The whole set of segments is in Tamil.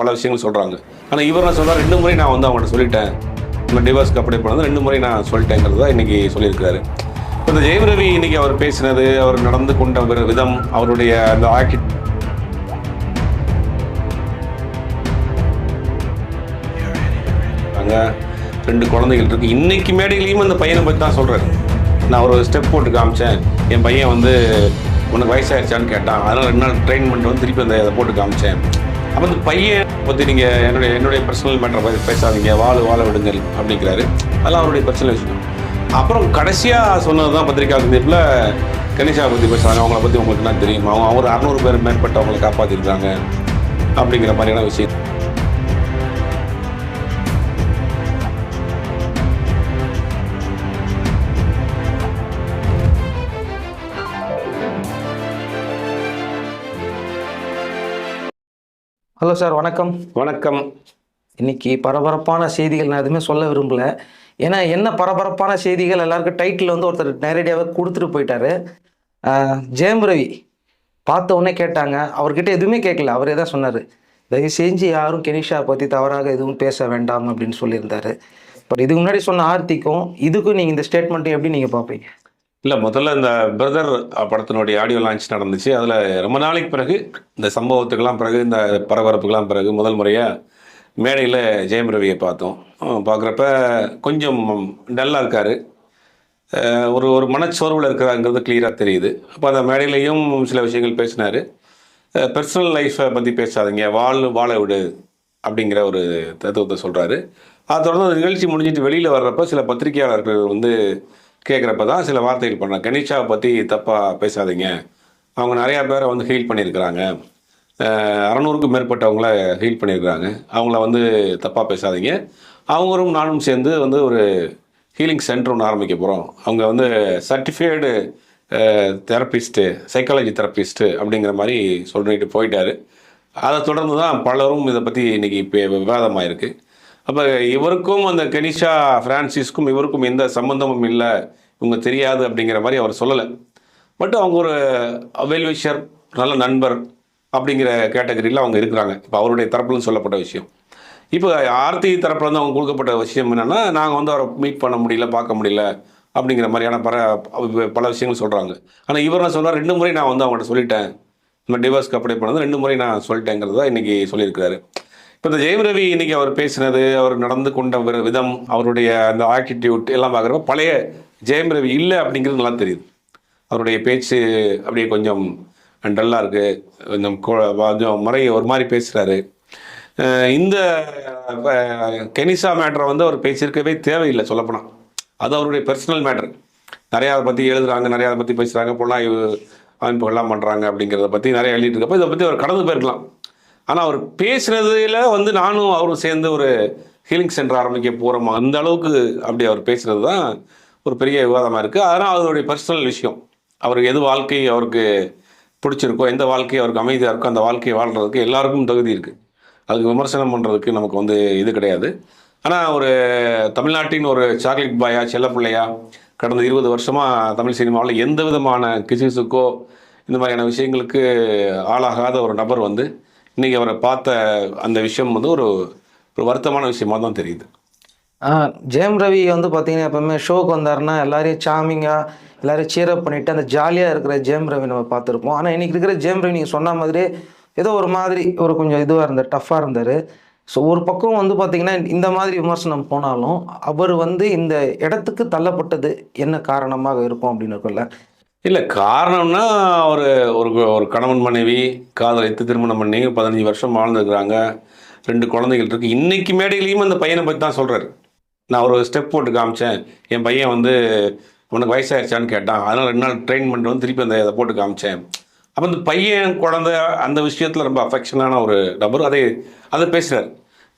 பல விஷயங்கள் சொல்கிறாங்க ஆனால் இவர் நான் சொல்கிறார் ரெண்டு முறை நான் வந்து அவங்கள்ட்ட சொல்லிட்டேன். இந்த டிவோர்ஸ்க்கு அப்ளை பண்ணது ரெண்டு முறை நான் சொல்லிட்டேங்கிறது தான் இன்றைக்கி சொல்லியிருக்காரு. இப்போ இந்த ஜெயம் ரவி அவர் பேசினது அவர் நடந்து கொண்ட ஒரு விதம் அவருடைய அந்த ஆக்கி அங்கே ரெண்டு குழந்தைகள் இருக்கு. இன்னைக்கு மேடையிலையும் அந்த பையனை பற்றி தான் சொல்கிறாரு நான் ஒரு ஸ்டெப் போட்டு காமிச்சேன். என் பையன் வந்து உனக்கு வயசாகிடுச்சான்னு கேட்டான். அதனால் ரெண்டு நாள் ட்ரெயின் பண்ணிட்டு வந்து திருப்பி அந்த இதை போட்டு காமிச்சேன். அப்போ இந்த பையன் பற்றி நீங்கள் என்னுடைய என்னுடைய பர்சனல் மேட்டரை பற்றி பேசாதீங்க. வாழ வாழ விடுங்கள் அப்படிங்கிறாரு. அதெல்லாம் அவருடைய பர்சனல் விஷயம். அப்புறம் கடைசியாக சொன்னது தான் பத்திரிகா சந்திப்பில் கணேஷா பற்றி பேசுகிறாங்க அவங்கள பற்றி உங்களுக்கு என்ன தெரியும்? அவங்க அவர் அறநூறு பேர் மேற்பட்டவங்களை காப்பாற்றிருக்காங்க அப்படிங்கிற மாதிரியான விஷயம். ஹலோ சார் வணக்கம். வணக்கம். இன்னைக்கு பரபரப்பான செய்திகள் நான் எதுவுமே சொல்ல விரும்பல. ஏன்னா என்ன பரபரப்பான செய்திகள்? எல்லாருக்கும் டைட்டில் வந்து ஒருத்தர் நேரடியாகவே கொடுத்துட்டு போயிட்டாரு. ஜெயம் ரவி. பார்த்த உடனே கேட்டாங்க. அவர்கிட்ட எதுவுமே கேட்கல. அவரே தான் சொன்னார். தயவு செஞ்சு யாரும் கெனிஷா பற்றி தவறாக எதுவும் பேச வேண்டாம் அப்படின்னு சொல்லியிருந்தாரு. பட் இதுக்கு முன்னாடி சொன்ன ஆர்த்திக்கும் இதுக்கும் நீங்கள் இந்த ஸ்டேட்மெண்ட்டையும் எப்படி நீங்கள் பார்ப்பீங்க? இல்லை முதல்ல இந்த பிரதர் படத்தினுடைய ஆடியோ லான்ச் நடந்துச்சு. அதில் ரொம்ப நாளைக்கு பிறகு இந்த சம்பவத்துக்கெல்லாம் பிறகு இந்த பரபரப்புக்கெல்லாம் பிறகு முதல் முறையாக மேடையில் ஜெயம் ரவியை பார்த்தோம். பார்க்குறப்ப கொஞ்சம் டல்லாக இருக்கார். ஒரு ஒரு மனச்சோர்வில் இருக்கிறாங்கிறது கிளியராக தெரியுது. அப்போ அந்த மேடையிலையும் சில விஷயங்கள் பேசினார். பர்சனல் லைஃப்பை பற்றி பேசாதீங்க. வாழ் வாழ விடு அப்படிங்கிற ஒரு தத்துவத்தை சொல்கிறாரு அதை தொடர்ந்து அந்த நிகழ்ச்சி முடிஞ்சிட்டு வெளியில் வர்றப்ப சில பத்திரிகையாளர்கள் வந்து கேட்குறப்ப தான் சில வார்த்தைகள் பண்ணேன் கனிஷாவை பற்றி தப்பாக பேசாதீங்க. அவங்க நிறையா பேரை வந்து ஹீல் பண்ணியிருக்கிறாங்க. அறநூறுக்கும் மேற்பட்டவங்கள ஹீல் பண்ணியிருக்கிறாங்க. அவங்கள வந்து தப்பாக பேசாதீங்க. அவங்களும் நானும் சேர்ந்து வந்து ஒரு ஹீலிங் சென்டர் ஒன்று ஆரம்பிக்க போகிறோம் அவங்க வந்து சர்டிஃபைடு தெரப்பிஸ்ட்டு சைக்காலஜி தெரப்பிஸ்ட்டு அப்படிங்கிற மாதிரி சொல்லிட்டு போயிட்டார். அதை தொடர்ந்து தான் பலரும் இதை பற்றி இன்றைக்கி இப்போ இருக்குது அப்போ இவருக்கும் அந்த கெனிஷா ஃப்ரான்சிஸ்க்கும் இவருக்கும் எந்த சம்பந்தமும் இல்லை. இவங்க தெரியாது அப்படிங்கிற மாதிரி அவர் சொல்லலை. பட் அவங்க ஒரு வெல்விஷர் நல்ல நண்பர் அப்படிங்கிற கேட்டகரியில் அவங்க இருக்கிறாங்க. இப்போ அவருடைய தரப்புலன்னு சொல்லப்பட்ட விஷயம். இப்போ ஆர்த்தி தரப்புல இருந்து அவங்க கொடுக்கப்பட்ட விஷயம் என்னென்னா நாங்கள் வந்து அவரை மீட் பண்ண முடியல பார்க்க முடியல அப்படிங்கிற மாதிரியான பல பல விஷயங்கள் சொல்கிறாங்க ஆனால் இவர் என்ன சொல்கிறார் ரெண்டு முறை நான் வந்து அவங்கள்ட்ட சொல்லிட்டேன். இந்த டிவோர்ஸ்க்கு அப்ளை பண்ணது ரெண்டு முறை நான் சொல்லிட்டேங்கிறது தான் இன்றைக்கி சொல்லியிருக்கிறாரு. இப்போ இந்த ஜெயம் ரவி இன்னைக்கு அவர் பேசினது அவர் நடந்து கொண்ட ஒரு விதம் அவருடைய அந்த ஆட்டிடியூட் எல்லாம் பார்க்குறப்ப பழைய ஜெயம் ரவி இல்லை அப்படிங்கிறது நல்லா தெரியுது. அவருடைய பேச்சு அப்படியே கொஞ்சம் டல்லாக இருக்குது கொஞ்சம் கொஞ்சம் முறை ஒரு மாதிரி பேசுகிறாரு இந்த கெனிசா மேட்டரை வந்து அவர் பேசியிருக்கவே தேவையில்லை சொல்லப்போனால் அது அவருடைய பர்சனல் மேட்ரு நிறையா அதை பற்றி எழுதுறாங்க நிறையா அதை பற்றி பேசுகிறாங்க பொண்ணாய்வு அமைப்புகள்லாம் பண்ணுறாங்க அப்படிங்கிறத பற்றி நிறைய எழுதிட்டு இருக்கப்போ இதை பற்றி அவர் கடந்து போயிருக்கலாம். ஆனால் அவர் பேசுனதுல வந்து நானும் அவரும் சேர்ந்து ஒரு ஹீலிங் சென்டர் ஆரம்பிக்க போகிறோமா அந்த அளவுக்கு அப்படி அவர் பேசுனது தான் ஒரு பெரிய விவாதமாக இருக்குது அதனால் அவருடைய பர்சனல் விஷயம். அவருக்கு எது வாழ்க்கை அவருக்கு பிடிச்சிருக்கோ எந்த வாழ்க்கை அவருக்கு அமைதியாக இருக்கோ அந்த வாழ்க்கையை வாழ்கிறதுக்கு எல்லாருக்கும் தகுதி இருக்குது அதுக்கு விமர்சனம் பண்ணுறதுக்கு நமக்கு வந்து இது கிடையாது. ஆனால் ஒரு தமிழ்நாட்டின் ஒரு சாக்லேட் பாயா செல்லப்பிள்ளையா கடந்த இருபது வருஷமாக தமிழ் சினிமாவில் எந்த விதமான கிசுகிசுக்கோ இந்த மாதிரியான விஷயங்களுக்கு ஆளாகாத ஒரு நபர் வந்து இன்றைக்கி அவரை பார்த்த அந்த விஷயம் வந்து ஒரு ஒரு வருத்தமான விஷயமா தான் தெரியுது. ஜெயம் ரவி வந்து பார்த்தீங்கன்னா எப்போவுமே ஷோக்கு வந்தாருன்னா எல்லாரையும் சாமிங்காக எல்லாரையும் சீரப் பண்ணிவிட்டு அந்த ஜாலியாக இருக்கிற ஜெயம் ரவி நம்ம பார்த்துருப்போம். ஆனால் இன்றைக்கி இருக்கிற ஜெயம் ரவி நீங்கள் சொன்ன மாதிரி ஏதோ ஒரு மாதிரி ஒரு கொஞ்சம் இதுவாக இருந்தார் டஃப்பாக இருந்தார். ஸோ ஒரு பக்கம் வந்து பார்த்தீங்கன்னா இந்த மாதிரி விமர்சனம் போனாலும் அவர் வந்து இந்த இடத்துக்கு தள்ளப்பட்டது என்ன காரணமாக இருக்கும் அப்படின்னு இருக்குல்ல இல்லை காரணம்னா ஒரு ஒரு ஒரு கணவன் மனைவி காதலித்து திருமணம் பண்ணி பதினஞ்சு வருஷம் வாழ்ந்துருக்குறாங்க. ரெண்டு குழந்தைகள் இருக்குது இன்னைக்கு மேடையிலையும் அந்த பையனை பற்றி தான் சொல்கிறாரு நான் ஒரு ஸ்டெப் போட்டு காமிச்சேன். என் பையன் வந்து உனக்கு வயசாகிடுச்சான்னு கேட்டான். அதனால் ரெண்டு நாள் ட்ரெயின் பண்ணிட்டு வந்து திருப்பி அந்த இதை போட்டு காமிச்சேன். அப்போ அந்த பையன் குழந்தை அந்த விஷயத்தில் ரொம்ப அஃபெக்ஷனான ஒரு நபர் அதை அதை பேசுகிறார்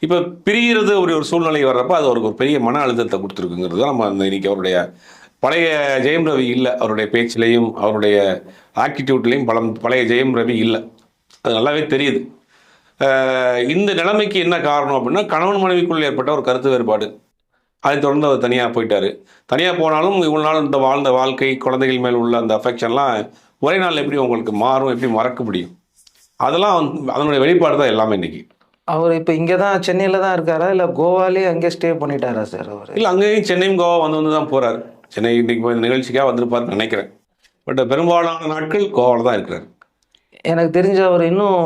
இப்போ பிரிகிறது ஒரு ஒரு சூழ்நிலை வர்றப்போ அது அவருக்கு ஒரு பெரிய மன அழுத்தத்தை கொடுத்துருக்குங்கிறது தான் நம்ம அந்த இன்றைக்கி அவருடைய பழைய ஜெயம் ரவி இல்லை. அவருடைய பேச்சிலையும் அவருடைய ஆட்டிடியூட்லேயும் பலம் பழைய ஜெயம் ரவி இல்லை. அது நல்லாவே தெரியுது. இந்த நிலைமைக்கு என்ன காரணம் அப்படின்னா கணவன் மனைவிக்குள் ஏற்பட்ட ஒரு கருத்து வேறுபாடு. அதை தொடர்ந்து அவர் தனியாக போயிட்டாரு. தனியாக போனாலும் இவ்வளோ நாள் இந்த வாழ்ந்த வாழ்க்கை குழந்தைகள் மேல் உள்ள அந்த அஃபெக்ஷன்லாம் ஒரே நாள் எப்படி உங்களுக்கு மாறும் எப்படி மறக்க முடியும்? அதெல்லாம் அதனுடைய வெளிப்பாடு தான் எல்லாமே இன்னைக்கு. அவர் இப்போ இங்கே தான் சென்னையில் தான் இருக்காரா? இல்லை கோவாலே அங்கே ஸ்டே பண்ணிட்டாரா சார் அவர்? இல்லை அங்கேயும் சென்னையும் கோவா வந்து வந்து தான் போகிறார் சென்னை இன்னைக்கு நிகழ்ச்சிக்காக வந்திருப்பாருன்னு நினைக்கிறேன். பட் பெரும்பாலான நாட்கள் கோவாவில் தான் இருக்கிறார் எனக்கு தெரிஞ்ச அவர் இன்னும்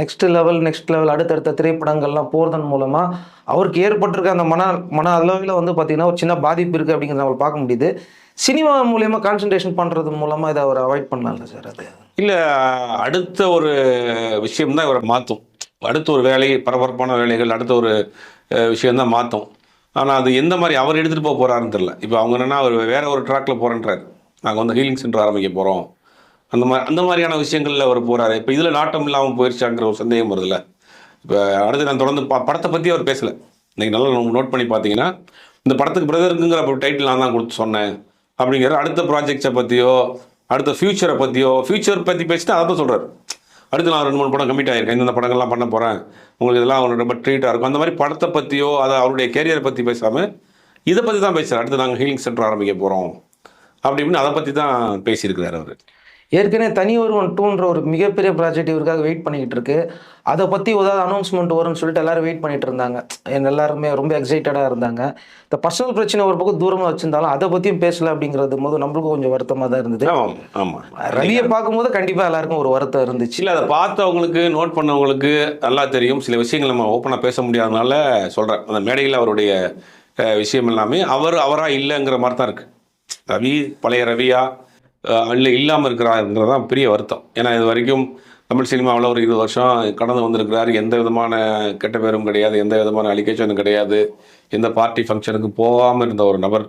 நெக்ஸ்ட் லெவல் நெக்ஸ்ட் லெவல் அடுத்தடுத்த திரைப்படங்கள்லாம் போகிறதன் மூலமாக அவருக்கு ஏற்பட்டிருக்க அந்த மன மன அளவில் வந்து பார்த்திங்கன்னா ஒரு சின்ன பாதிப்பு இருக்குது அப்படிங்கிறத நம்ம பார்க்க முடியுது. சினிமா மூலியமாக கான்சன்ட்ரேஷன் பண்ணுறது மூலமாக இதை அவர் அவாய்ட் பண்ணலாம்ல சார் அது? இல்லை அடுத்த ஒரு விஷயம் தான் இவரை மாற்றும் அடுத்த ஒரு வேலை பரபரப்பான வேலைகள் அடுத்த ஒரு விஷயம் தான் மாற்றும் ஆனால் அது எந்த மாதிரி அவர் எடுத்துகிட்டு போக போகிறாருன்னு தெரில இப்போ அவங்க என்னென்னா அவர் வேறு ஒரு ட்ராக்ல போகிறேன்றாரு நாங்கள் வந்து ஹீலிங் சென்டர் ஆரம்பிக்க போகிறோம் அந்த மாதிரி அந்த மாதிரியான விஷயங்களில் அவர் போகிறாரு இப்போ இதில் நாட்டம் இல்லாமல் போயிடுச்சாங்கிற ஒரு சந்தேகம் வருதுல்ல. இப்போ அடுத்து நான் தொடர்ந்து பா படத்தை பற்றி அவர் பேசலை. இன்றைக்கி நல்லா நோட் பண்ணி பார்த்தீங்கன்னா இந்த படத்துக்கு பிரதருக்குங்கிற டைட்டில் நான் தான் கொடுத்து சொன்னேன். அப்படிங்கிற அடுத்த ப்ராஜெக்ட்ஸை பற்றியோ அடுத்த ஃப்யூச்சரை பற்றியோ ஃப்யூச்சர் பற்றி பேசிட்டு அதை தான் சொல்கிறார் அடுத்து நான் ரெண்டு மூணு படம் கம்மிட் ஆயிருக்கேன். இந்த படங்கள்லாம் பண்ண போகிறேன் உங்களுக்கு இதெல்லாம் அவரோட ரொம்ப ட்ரீட்டாக இருக்கும். அந்த மாதிரி படத்தை பற்றியோ அதை அவருடைய கேரியரை பற்றி பேசாமல் இதை பற்றி தான் பேசுகிறார் அடுத்து நாங்கள் ஹீலிங் சென்டர் ஆரம்பிக்க போகிறோம் அப்படி இப்படின்னு அதை பற்றி தான் பேசியிருக்கிறார் அவர். ஏற்கனவே தனி ஒருவன் டூன்ற ஒரு மிகப்பெரிய ப்ராஜெக்ட் இவருக்காக வெயிட் பண்ணிக்கிட்டு இருக்கு. அதை பற்றி ஏதாவது அனௌன்ஸ்மெண்ட் வரும்னு சொல்லிட்டு எல்லாரும் வெயிட் பண்ணிட்டு இருந்தாங்க. எல்லாருமே ரொம்ப எக்ஸைட்டடாக இருந்தாங்க. இந்த பர்சனல் பிரச்சனை ஒரு பக்கம் தூரமாக வச்சிருந்தாலும் அதை பற்றியும் பேசல அப்படிங்கிறது போது நம்மளுக்கும் கொஞ்சம் வருத்தமாக தான் இருந்தது. ஆமாம் ரவியை பார்க்கும்போது கண்டிப்பாக எல்லாருக்கும் ஒரு வருத்தம் இருந்துச்சு. இல்லை அதை பார்த்தவங்களுக்கு நோட் பண்ணவங்களுக்கு நல்லா தெரியும். சில விஷயங்கள் நம்ம ஓப்பனாக பேச முடியாதனால சொல்கிறேன் அந்த மேடையில் அவருடைய விஷயம் எல்லாமே அவர் அவராக இல்லைங்கிற மாதிரி தான் இருக்குது ரவி பழைய ரவியா அஹ், இல்லை இல்லாமல் இருக்கிறாருங்கிறது தான் பெரிய வருத்தம். ஏன்னா இது வரைக்கும் தமிழ் சினிமாவில் ஒரு இருபது வருஷம் கடந்து வந்திருக்கிறார். எந்த விதமான கெட்ட பேரும் கிடையாது எந்த விதமான அலிகேஷனும் கிடையாது. எந்த பார்ட்டி ஃபங்க்ஷனுக்கு போகாமல் இருந்த ஒரு நபர்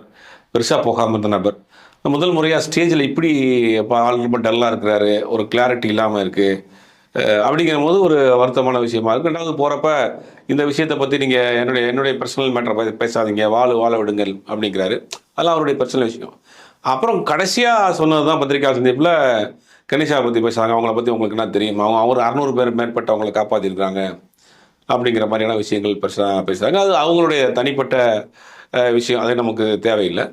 பெருசாக போகாமல் இருந்த நபர். முதல் முறையாக ஸ்டேஜில் இப்படி இப்போ ஆள் ரொம்ப டல்லாக இருக்கிறாரு ஒரு கிளாரிட்டி இல்லாமல் இருக்குது அப்படிங்கிற போது ஒரு வருத்தமான விஷயமா இருக்கு. ரெண்டாவது போகிறப்ப இந்த விஷயத்தை பற்றி நீங்கள் என்னுடைய என்னுடைய பர்சனல் மேட்டரை பேசாதீங்க. வாழ் வாழ விடுங்கள் அப்படிங்கிறாரு. அதெல்லாம் அவருடைய பர்சனல் விஷயம். அப்புறம் கடைசியாக சொன்னது தான் பத்திரிகா சந்திப்பில் கணேஷா பற்றி பேசுகிறாங்க அவங்கள பற்றி உங்களுக்கு என்ன தெரியும்? அவங்க அவர் அறநூறு பேர் மேற்பட்டவங்களை காப்பாற்றிருக்காங்க அப்படிங்கிற மாதிரியான விஷயங்கள் பெருசாக பேசுகிறாங்க அது அவங்களுடைய தனிப்பட்ட விஷயம். அது நமக்கு தேவையில்லை.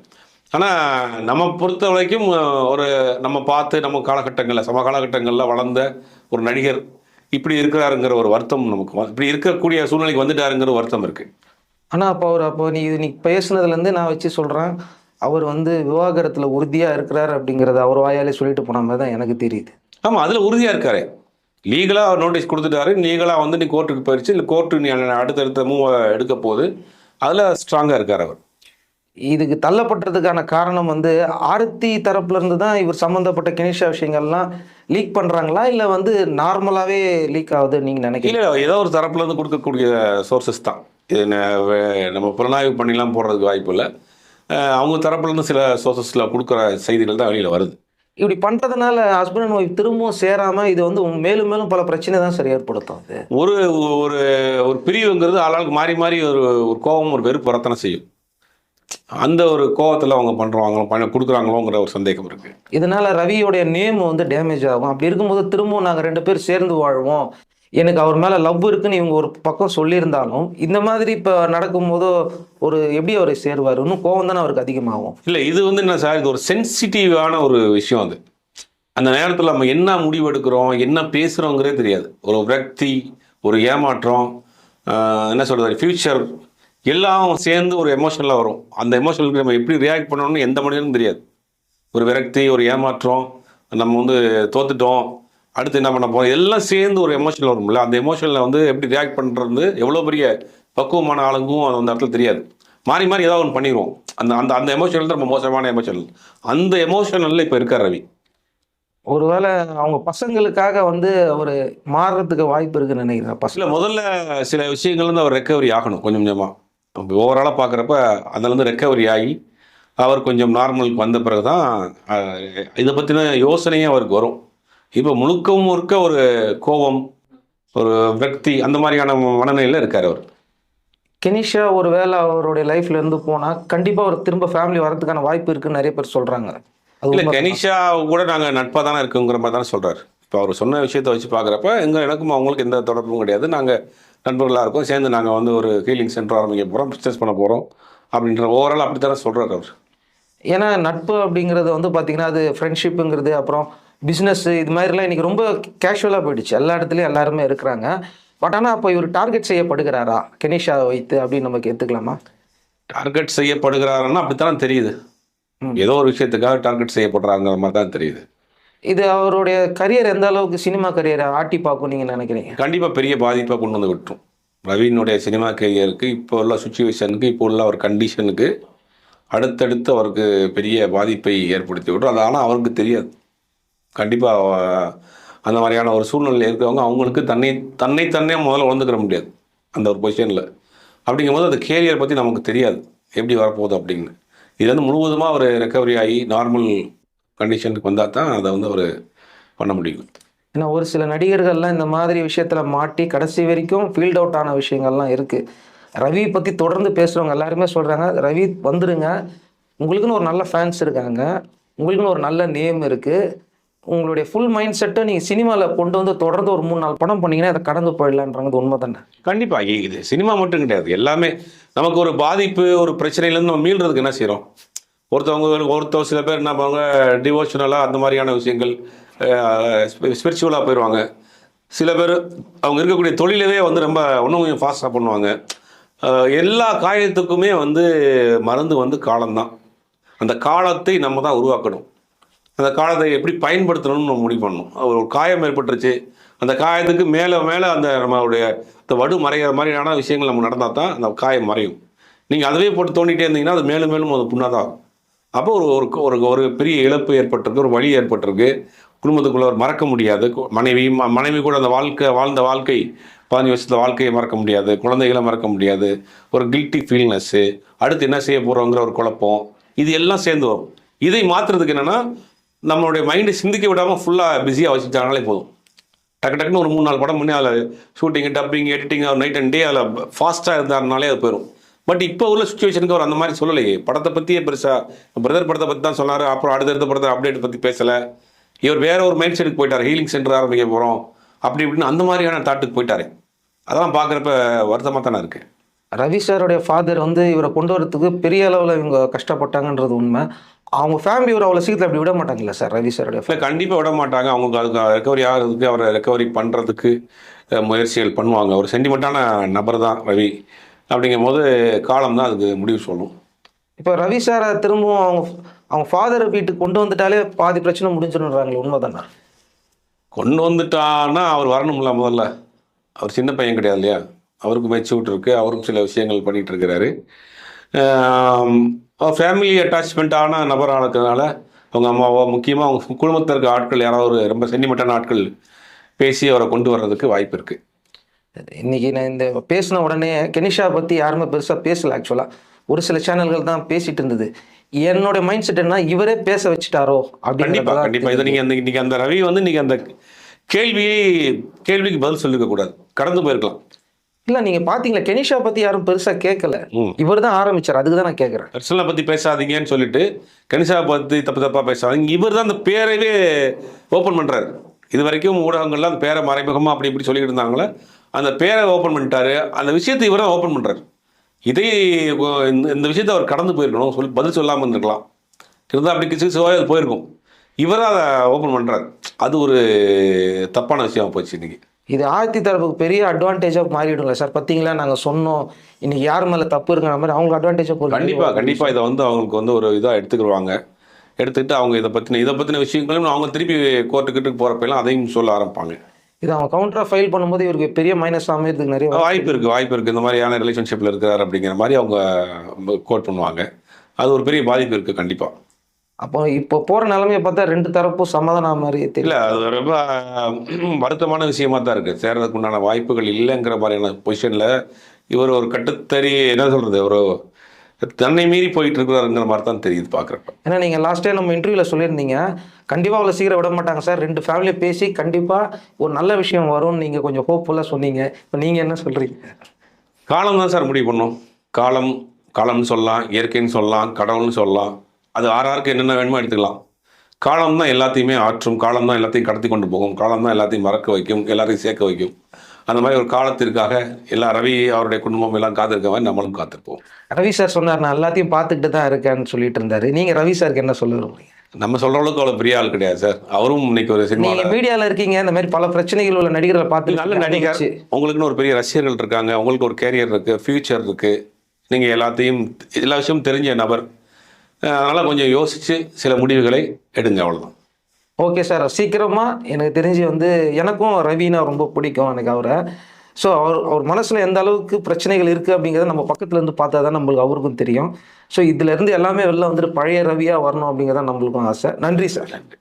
ஆனால் நம்ம பொறுத்த வரைக்கும் ஒரு நம்ம பார்த்து நம்ம காலகட்டங்களில் சம காலகட்டங்களில் வளர்ந்த ஒரு நடிகர் இப்படி இருக்கிறாருங்கிற ஒரு வருத்தம் நமக்கு இப்படி இருக்கக்கூடிய சூழ்நிலைக்கு வந்துட்டாருங்கிற ஒரு வருத்தம் இருக்குது ஆனால் அப்போ அவர் அப்போ நீ நீ பேசுனதுலேருந்து நான் வச்சு சொல்கிறேன் அவர் வந்து விவாகரத்தில் உறுதியாக இருக்கிறார் அப்படிங்கிறத அவர் வாயாலே சொல்லிட்டு போன மாதிரி தான் எனக்கு தெரியுது. ஆமாம் அதில் உறுதியாக இருக்காரு. லீகலாக அவர் நோட்டீஸ் கொடுத்துட்டாரு. லீகலாக வந்து நீ கோர்ட்டுக்கு போயிடுச்சு இல்லை கோர்ட்டு நீ அடுத்தடுத்த மூவ் எடுக்க போகுது. அதில் ஸ்ட்ராங்காக இருக்கார் அவர். இதுக்கு தள்ளப்பட்டதுக்கான காரணம் வந்து ஆர்த்தி தரப்புல இருந்து தான் இவர் சம்மந்தப்பட்ட கினிஷா விஷயங்கள்லாம் லீக் பண்ணுறாங்களா இல்லை வந்து நார்மலாகவே லீக் ஆகுது நீங்கள் நினைக்கிறீங்க? இல்லை ஏதோ ஒரு தரப்புல இருந்து கொடுக்கக்கூடிய சோர்சஸ் தான். இது நம்ம புலனாய்வு பண்ணிலாம் போடுறதுக்கு வாய்ப்பு இல்லை. அவங்க தரப்புல இருந்து சில சோர்சஸில் கொடுக்குற செய்திகள் தான் வெளியில் வருது. இப்படி பண்ணுறதுனால ஹஸ்பண்ட் அண்ட் ஒய்ஃப் திரும்பவும் சேராமல் இது வந்து மேலும் மேலும் பல பிரச்சனை தான் சரி ஏற்படுத்தும் அது. ஒரு ஒரு ஒரு பிரிவுங்கிறது ஆளாளுக்கு மாறி மாறி ஒரு ஒரு கோபம் ஒரு வெறுப்பு வரத்தனை செய்யும். அந்த ஒரு கோவத்தில் அவங்க பண்ணுறாங்க பண்ண கொடுக்குறாங்களோங்கிற ஒரு சந்தேகம் இருக்குது இதனால ரவியோடைய நேம் வந்து டேமேஜ் ஆகும். அப்படி இருக்கும்போது திரும்பவும் நாங்கள் ரெண்டு பேர் சேர்ந்து வாழ்வோம். எனக்கு அவர் மேலே லவ் இருக்குன்னு இவங்க ஒரு பக்கம் சொல்லியிருந்தாலும் இந்த மாதிரி இப்போ நடக்கும்போது ஒரு எப்படி அவரை சேருவார்? இன்னும் கோவம் தானே அவருக்கு அதிகமாகும்? இல்லை இது வந்து என்ன சார் இது ஒரு சென்சிட்டிவான ஒரு விஷயம் அது. அந்த நேரத்தில் நம்ம என்ன முடிவு எடுக்கிறோம் என்ன பேசுகிறோங்கிறதே தெரியாது. ஒரு விரக்தி ஒரு ஏமாற்றம் என்ன சொல்கிறது ஃப்யூச்சர் எல்லாம் சேர்ந்து ஒரு எமோஷனலாக வரும். அந்த எமோஷனுக்கு நம்ம எப்படி ரியாக்ட் பண்ணணும்னு எந்த மனிதனும் தெரியாது. ஒரு விரக்தி ஒரு ஏமாற்றம் நம்ம வந்து தோத்துட்டோம். அடுத்து என்ன பண்ண போகிறோம் எல்லாம் சேர்ந்து ஒரு எமோஷனல் வரும்ல. அந்த எமோஷனில் வந்து எப்படி ரியாக்ட் பண்ணுறது எவ்வளோ பெரிய பக்குவமான ஆளுங்கும் அது அந்த இடத்துல தெரியாது. மாறி மாறி ஏதாவது ஒன்று பண்ணிடுவோம். அந்த அந்த அந்த எமோஷனல் தான் ரொம்ப மோசமான எமோஷனல் அந்த எமோஷனலில் இப்போ இருக்கார் ரவி. ஒருவேளை அவங்க பசங்களுக்காக வந்து அவர் மாறுறதுக்கு வாய்ப்பு இருக்குன்னு நினைக்கிறேன் பசங்க? முதல்ல சில விஷயங்கள் வந்து அவர் ரெக்கவரி ஆகணும் கொஞ்சம் கொஞ்சமாக ஓவராலாக பார்க்குறப்ப அதுலேருந்து ரெக்கவரி ஆகி அவர் கொஞ்சம் நார்மலுக்கு வந்த பிறகு தான் இதை பற்றின யோசனையே அவருக்கு வரும். இப்போ முழுக்க முழுக்க ஒரு கோபம் ஒரு விரக்தி அந்த மாதிரியான மனநிலையில் இருக்கார் அவர். கெனிஷா ஒரு வேளை அவருடைய லைஃப்ல இருந்து போனால் கண்டிப்பாக அவர் திரும்ப ஃபேமிலி வரதுக்கான வாய்ப்பு இருக்குன்னு நிறைய பேர் சொல்கிறாங்க இல்லை கனிஷா கூட நாங்கள் நட்பாக தானே இருக்குங்கிற மாதிரி தானே சொல்கிறார் இப்போ அவர் சொன்ன விஷயத்தை வச்சு பார்க்குறப்ப எங்கள் எனக்கும் அவங்களுக்கு எந்த தொடர்பும் கிடையாது. நாங்கள் நண்பர்களாக இருக்கோம். சேர்ந்து நாங்கள் வந்து ஒரு ஹீலிங் சென்டர் ஆரம்பிக்க போகிறோம் பிஸ்னஸ் பண்ண போகிறோம் அப்படின்ற ஓவரால் அப்படி தானே சொல்கிறார் அவர். ஏன்னா நட்பு அப்படிங்கிறது வந்து பார்த்தீங்கன்னா அது ஃப்ரெண்ட்ஷிப்புங்கிறது அப்புறம் பிஸ்னஸ் இது மாதிரிலாம் இன்னைக்கு ரொம்ப கேஷுவலாக போயிடுச்சு. எல்லா இடத்துலையும் எல்லாருமே இருக்கிறாங்க. பட் ஆனால் அப்போ இவர் டார்கெட் செய்யப்படுகிறாரா? கெனிஷாவை வைத்து அப்படின்னு நமக்கு எடுத்துக்கலாமா டார்கெட் செய்யப்படுகிறாருன்னா அப்படித்தான் தெரியுது. ஏதோ ஒரு விஷயத்துக்காக டார்கெட் செய்யப்படுறாங்கிற மாதிரி தான் தெரியுது. இது அவருடைய கரியர் எந்த அளவுக்கு சினிமா கரியரை ஆட்டி பார்க்கும் நீங்கள் நினைக்கிறீங்க? கண்டிப்பாக பெரிய பாதிப்பை கொண்டு வந்து விட்டுரும். ரவியினுடைய சினிமா கெரியருக்கு இப்போ உள்ள சுச்சுவேஷனுக்கு இப்போ உள்ள ஒரு கண்டிஷனுக்கு அடுத்தடுத்து அவருக்கு பெரிய பாதிப்பை ஏற்படுத்தி விட்டுரும் அது ஆனால் அவருக்கு தெரியாது. கண்டிப்பாக அந்த மாதிரியான ஒரு சூழ்நிலையில் இருக்கிறவங்க அவங்களுக்கு தன்னை தன்னை தன்னே முதல்ல உழந்துக்கிற முடியாது. அந்த ஒரு பொசிஷனில் அப்படிங்கும்போது அந்த கேரியர் பற்றி நமக்கு தெரியாது. எப்படி வரப்போகுது அப்படின்னு. இது வந்து முழுவதுமாக ஒரு ரெக்கவரி ஆகி நார்மல் கண்டிஷனுக்கு வந்தால் தான் அதை வந்து அவர் பண்ண முடியும். ஏன்னா ஒரு சில நடிகர்கள்லாம் இந்த மாதிரி விஷயத்தில் மாட்டி கடைசி வரைக்கும் ஃபீல்ட் அவுட் ஆன விஷயங்கள்லாம் இருக்குது ரவி பற்றி தொடர்ந்து பேசுகிறவங்க எல்லாருமே சொல்கிறாங்க ரவி வந்துடுங்க உங்களுக்குன்னு ஒரு நல்ல ஃபேன்ஸ் இருக்காங்க. உங்களுக்குன்னு ஒரு நல்ல நேம் இருக்குது உங்களுடைய ஃபுல் மைண்ட் செட்டை நீங்கள் சினிமாவில் கொண்டு வந்து தொடர்ந்து ஒரு மூணு நாள் படம் பண்ணீங்கன்னா அதை கடந்து போயிடலான்றது உண்மை தானே கண்டிப்பாக இது சினிமா மட்டும் கிடையாது. எல்லாமே நமக்கு ஒரு பாதிப்பு ஒரு பிரச்சனையிலேருந்து நம்ம மீள்றதுக்கு என்ன செய்கிறோம் ஒருத்தவங்க ஒருத்தர் சில பேர் என்ன பண்ணுவாங்க டிவோஷனலாக அந்த மாதிரியான விஷயங்கள் ஸ்பிரிச்சுவலாக போயிடுவாங்க சில பேர் அவங்க இருக்கக்கூடிய தொழிலவே வந்து ரொம்ப இன்னும் கொஞ்சம் ஃபாஸ்ட்டாக பண்ணுவாங்க. எல்லா காயத்துக்குமே வந்து மருந்து வந்து காலம்தான். அந்த காலத்தை நம்ம தான் உருவாக்கணும். அந்த காலத்தை எப்படி பயன்படுத்தணும்னு நம்ம முடிவு பண்ணணும். ஒரு காயம் ஏற்பட்டுருச்சு. அந்த காயத்துக்கு மேலே மேலே அந்த நம்மளுடைய இந்த வடு மறைகிற மாதிரியான விஷயங்கள் நம்ம நடந்தால் தான் அந்த காயம் மறையும். நீங்கள் அதுவே போட்டு தோண்டிகிட்டே இருந்தீங்கன்னா அது மேலும் மேலும் அது புண்ணாக தான் ஆகும். அப்போ ஒரு ஒரு ஒரு பெரிய இழப்பு ஏற்பட்டிருக்கு ஒரு வழி ஏற்பட்டிருக்கு. குடும்பத்துக்குள்ள ஒரு மறக்க முடியாது. மனைவி ம- மனைவி கூட அந்த வாழ்க்கை வாழ்ந்த வாழ்க்கை பதினஞ்சு வருஷத்துல வாழ்க்கையை மறக்க முடியாது. குழந்தைகளை மறக்க முடியாது. ஒரு கில்ட்டி ஃபீல்னஸ்ஸு அடுத்து என்ன செய்ய போகிறோங்கிற ஒரு குழப்பம். இது எல்லாம் சேர்ந்து வரும். இதை மாற்றுறதுக்கு என்னென்னா நம்மளுடைய மைண்டை சிந்திக்க விடாமல் ஃபுல்லாக பிஸியாக வச்சுட்டாங்களே போதும். டக்கு டக்குன்னு ஒரு மூணு நாலு படம் பண்ணி அதில் shooting dubbing editing night and day அதில் ஃபாஸ்ட்டாக இருந்தாருனாலே அது போயிடும் பட் இப்போ உள்ள சுச்சுவேஷனுக்கு அவர் அந்த மாதிரி சொல்லலையே. படத்தை பற்றியே பெருசாக பிரதர் படத்தை பற்றி தான் சொன்னார் அப்புறம் அடுத்தடுத்த படத்தை அப்டேட் பற்றி பேசலை. இவர் வேற ஒரு மைண்ட் செட்டுக்கு போயிட்டார் ஹீலிங் சென்டர் ஆரம்பிக்க போகிறோம் அப்படி இப்படின்னு அந்த மாதிரியான தாட்டுக்கு போயிட்டாரு. அதெல்லாம் பார்க்குறப்ப வருத்தமாக தானே இருக்குது ரவி சாருடைய ஃபாதர் வந்து இவரை கொண்டு வரதுக்கு பெரிய அளவில் இவங்க கஷ்டப்பட்டாங்கன்றது உண்மை. அவங்க ஃபேமிலி இவர் அவ்வளோ சீக்கிரம் அப்படி விட மாட்டாங்கல்ல சார் ரவி சாருடைய இல்லை கண்டிப்பாக விட மாட்டாங்க. அவங்களுக்கு அதுக்கு ரெக்கவரி ஆகிறதுக்கு அவரை ரெக்கவரி பண்ணுறதுக்கு முயற்சிகள் பண்ணுவாங்க. ஒரு சென்டிமெண்ட்டான நபர் தான் ரவி. அப்படிங்கும் போது காலம் தான் அதுக்கு முடிவு சொல்லும். இப்போ ரவி சாரை திரும்பவும் அவங்க அவங்க ஃபாதர் வீட்டுக்கு கொண்டு வந்துட்டாலே பாதி பிரச்சனை முடிஞ்சிடுறாங்களே உண்மை தானே கொண்டு வந்துட்டான்னா அவர் வரணும்ல முதல்ல. அவர் சின்ன பையன் கிடையாது இல்லையா? அவருக்கு மெச்சூட் இருக்கு அவரும் சில விஷயங்கள் பண்ணிட்டு இருக்கிறாரு ஃபேமிலி அட்டாச்மெண்ட்டான நபராக இருக்கிறதுனால அவங்க அம்மாவோ முக்கியமாக அவங்க குடும்பத்தில் இருக்க ஆட்கள் யாராவது ஒரு ரொம்ப சென்டிமெண்ட்டான ஆட்கள் பேசி அவரை கொண்டு வர்றதுக்கு வாய்ப்பு இருக்குது இன்னைக்கு நான் இந்த பேசின உடனே கெனிஷா பற்றி யாருமே பெருசாக பேசல ஆக்சுவலாக ஒரு சில சேனல்கள் தான் பேசிட்டு இருந்தது. என்னோட மைண்ட் செட் என்ன இவரே பேச வச்சுட்டாரோ கண்டிப்பா கண்டிப்பா. இதை நீங்க அந்த இன்னைக்கு அந்த ரவி வந்து நீங்க அந்த கேள்வியை கேள்விக்கு பதில் சொல்லிக்க கூடாது. கடந்து போயிருக்கலாம். இல்லை நீங்கள் பார்த்தீங்களா கெனிஷா பற்றி யாரும் பெருசாக கேட்கல. இவர் தான் ஆரம்பிச்சார் அதுக்கு தான் நான் கேட்குறேன் பர்சனலை பத்தி பேசாதீங்கன்னு சொல்லிட்டு கனிஷா பத்தி தப்பு தப்பா பேசாதீங்க. இவர் தான் அந்த பேரைவே ஓப்பன் பண்றாரு. இது வரைக்கும் ஊடகங்கள்ல அந்த பேரை மறைமுகமா அப்படி இப்படி சொல்லிட்டு இருந்தாங்களே அந்த பேரை ஓப்பன் பண்ணிட்டாரு. அந்த விஷயத்தை இவர் தான் ஓப்பன் பண்றாரு. இதை இந்த- விஷயத்தை அவர் கடந்து போயிருக்கணும் சொல்லி பதில் சொல்லாமல் இருந்திருக்கலாம். இருந்தால் அப்படி கிச்சு சிவாய் அது போயிருக்கும். இவர் தான் அதை ஓப்பன் பண்றாரு. அது ஒரு தப்பான விஷயமா போச்சு இன்னைக்கு. இது ஆயத்தி தரப்புக்கு பெரிய அட்வான்டேஜாக மாறிடும்ல சார். பார்த்தீங்களா நாங்கள் சொன்னோம். இன்னைக்கு யார் மேலே தப்பு இருக்கிற மாதிரி அவங்களுக்கு அட்வான்டேஜாக கண்டிப்பா கண்டிப்பா. இதை வந்து அவங்களுக்கு வந்து ஒரு இதா எடுத்துக்கிடுவாங்க. எடுத்துக்கிட்டு அவங்க இதை பத்தின இதை பத்தின விஷயங்களும் அவங்க திருப்பி கோர்ட்டுக்கிட்டு போறப்பெல்லாம் அதையும் சொல்ல ஆரம்பிப்பாங்க. இது அவங்க கவுண்டராக ஃபைல் பண்ணும்போது இவருக்கு பெரிய மைனஸ் அமையறதுக்கு நிறைய வாய்ப்பு வாய்ப்பு இருக்கு வாய்ப்பு இருக்கு. இந்த மாதிரியான ரிலேஷன்ஷிப்ல இருக்கிறார் அப்படிங்கிற மாதிரி அவங்க கோட் பண்ணுவாங்க. அது ஒரு பெரிய பாதிப்பு இருக்கு கண்டிப்பா. அப்போ இப்போ போகிற நிலைமையை பார்த்தா ரெண்டு தரப்பும் சமாதானம் மாதிரி தெரியல அது ரொம்ப வருத்தமான விஷயமா தான் இருக்கு. சேர்றதுக்கு உண்டான வாய்ப்புகள் இல்லைங்கிற மாதிரியான பொசிஷன்ல இவர் ஒரு கட்டுத்தறி என்ன சொல்றது ஒரு தன்னை மீறி போயிட்டு இருக்கிறாருங்கிற மாதிரி தான் தெரியுது பாக்குறப்ப. ஏன்னா நீங்கள் லாஸ்ட் டைம் நம்ம இன்டர்வியூவில் சொல்லியிருந்தீங்க கண்டிப்பாக அவ்வளோ சீக்கிரம் விட மாட்டாங்க சார். ரெண்டு ஃபேமிலியை பேசி கண்டிப்பாக ஒரு நல்ல விஷயம் வரும்னு நீங்கள் கொஞ்சம் ஹோப்ஃபுல்லாக சொன்னீங்க. இப்போ நீங்கள் என்ன சொல்கிறீங்க காலம் தான் சார் முடிவு பண்ணும். காலம் காலம்னு சொல்லலாம் இயற்கைன்னு சொல்லலாம் கடவுள்னு சொல்லலாம். அது ஆறாருக்கு என்னென்ன வேணுமோ எடுத்துக்கலாம். காலம் தான் எல்லாத்தையுமே ஆற்றும் காலம் தான் எல்லாத்தையும் கடத்தி கொண்டு போகும் காலம் தான் எல்லாத்தையும் மறக்க வைக்கும் எல்லாரையும் சேர்க்க வைக்கும். அந்த மாதிரி ஒரு காலத்திற்காக எல்லா ரவி அவருடைய குடும்பம் எல்லாம் காத்திருக்க மாதிரி நம்மளும் காத்திருப்போம். ரவி சார் சொன்னார் நான் எல்லாத்தையும் பார்த்துக்கிட்டு தான் இருக்கேன்னு சொல்லிட்டு இருந்தாரு. நீங்கள் ரவி சாருக்கு என்ன சொல்ல விரும்புறீங்க? நம்ம சொல்ற அளவுக்கு அவ்வளோ பெரிய ஆள் கிடையாது சார். அவரும் இன்னைக்கு ஒரு நீங்க சினிமா மீடியால இருக்கீங்க இந்த மாதிரி பல பிரச்சனைகள் உள்ள நடிகர்களை பார்த்து நல்ல நடிகர். உங்களுக்குன்னு ஒரு பெரிய ரசிகர்கள் இருக்காங்க உங்களுக்கு ஒரு கேரியர் இருக்கு ஃபியூச்சர் இருக்கு. நீங்க எல்லாத்தையும் எல்லா விஷயமும் தெரிஞ்ச நபர். அதனால கொஞ்சம் யோசிச்சு சில முடிவுகளை எடுங்க அவ்வளவுதான். Okay sir. சீக்கிரமா எனக்கு தெரிஞ்சு வந்து எனக்கும் ரவினா ரொம்ப பிடிக்கும் எனக்கு அவரை. ஸோ அவர் அவர் மனசுல எந்த அளவுக்கு பிரச்சனைகள் இருக்கு அப்படிங்கிறத நம்ம பக்கத்துல இருந்து பார்த்தா தான் நம்மளுக்கு அவருக்கும் தெரியும். ஸோ இதுல இருந்து எல்லாமே வெளில வந்துட்டு பழைய ரவியா வரணும் அப்படிங்கிறத நம்மளுக்கும் ஆசை. நன்றி சார். நன்றி.